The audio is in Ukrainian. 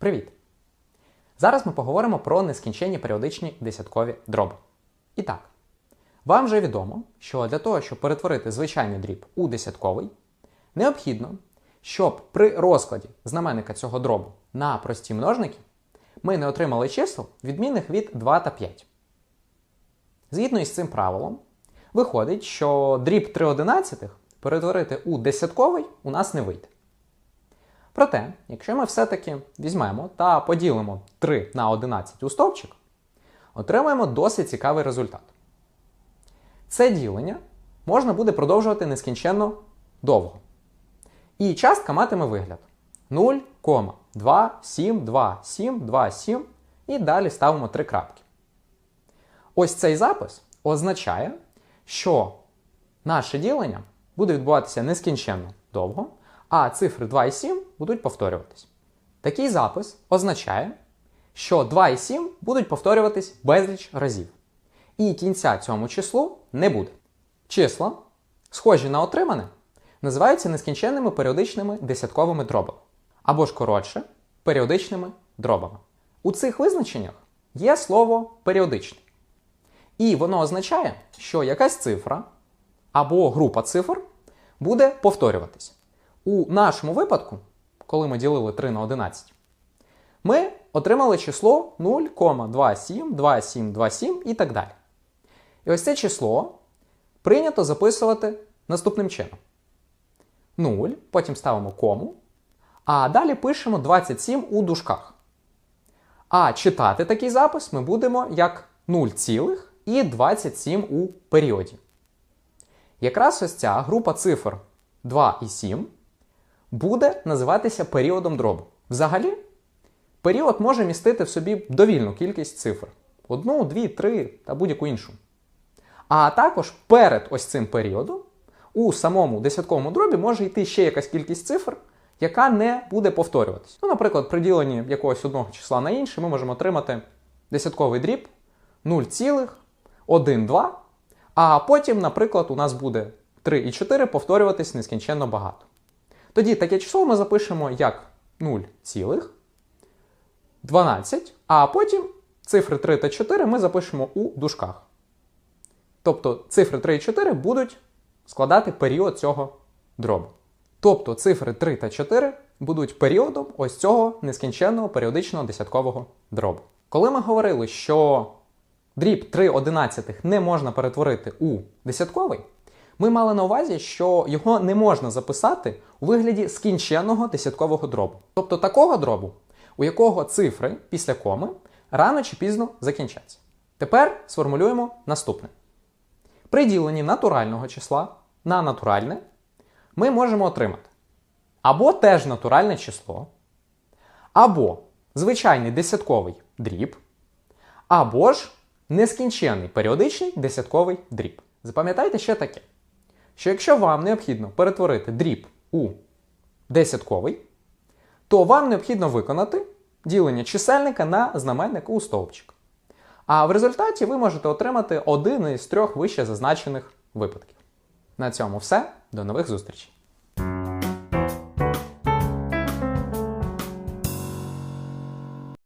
Привіт! Зараз ми поговоримо про нескінченні періодичні десяткові дроби. І так, вам вже відомо, що для того, щоб перетворити звичайний дріб у десятковий, необхідно, щоб при розкладі знаменника цього дробу на прості множники ми не отримали чисел, відмінних від 2 та 5. Згідно із цим правилом, виходить, що дріб 3 одинадцятих перетворити у десятковий у нас не вийде. Проте, якщо ми все-таки візьмемо та поділимо 3 на 11 у стовпчик, отримаємо досить цікавий результат. Це ділення можна буде продовжувати нескінченно довго. І частка матиме вигляд 0,2,7,2,7,2,7 і далі ставимо три крапки. Ось цей запис означає, що наше ділення буде відбуватися нескінченно довго, а цифри 2 і 7 будуть повторюватись. Такий запис означає, що 2 і 7 будуть повторюватись безліч разів. І кінця цьому числу не буде. Числа, схожі на отримане, називаються нескінченними періодичними десятковими дробами. Або ж коротше, періодичними дробами. У цих визначеннях є слово періодичний. І воно означає, що якась цифра або група цифр буде повторюватись. У нашому випадку, коли ми ділили 3 на 11, ми отримали число 0,272727 і так далі. І ось це число прийнято записувати наступним чином: 0, потім ставимо кому, а далі пишемо 27 у дужках. А читати такий запис ми будемо як 0, цілих і 27 у періоді. Якраз ось ця група цифр 2 і 7 буде називатися періодом дробу. Взагалі, період може містити в собі довільну кількість цифр: одну, дві, три та будь-яку іншу. А також перед ось цим періодом у самому десятковому дробі може йти ще якась кількість цифр, яка не буде повторюватись. Ну, наприклад, при діленні якогось одного числа на інше ми можемо отримати десятковий дріб 0,1,2, а потім, наприклад, у нас буде 3 і 4 повторюватись нескінченно багато. Тоді таке число ми запишемо як 0,12, а потім цифри 3 та 4 ми запишемо у дужках. Тобто цифри 3 і 4 будуть складати період цього дробу. Тобто цифри 3 та 4 будуть періодом ось цього нескінченного періодичного десяткового дробу. Коли ми говорили, що дріб 3 одинадцятих не можна перетворити у десятковий, ми мали на увазі, що його не можна записати у вигляді скінченного десяткового дробу. Тобто такого дробу, у якого цифри після коми рано чи пізно закінчаться. Тепер сформулюємо наступне. При діленні натурального числа на натуральне ми можемо отримати або теж натуральне число, або звичайний десятковий дріб, або ж нескінченний періодичний десятковий дріб. Запам'ятайте ще таке, що якщо вам необхідно перетворити дріб у десятковий, то вам необхідно виконати ділення чисельника на знаменник у стовпчик. А в результаті ви можете отримати один із трьох вище зазначених випадків. На цьому все. До нових зустрічей!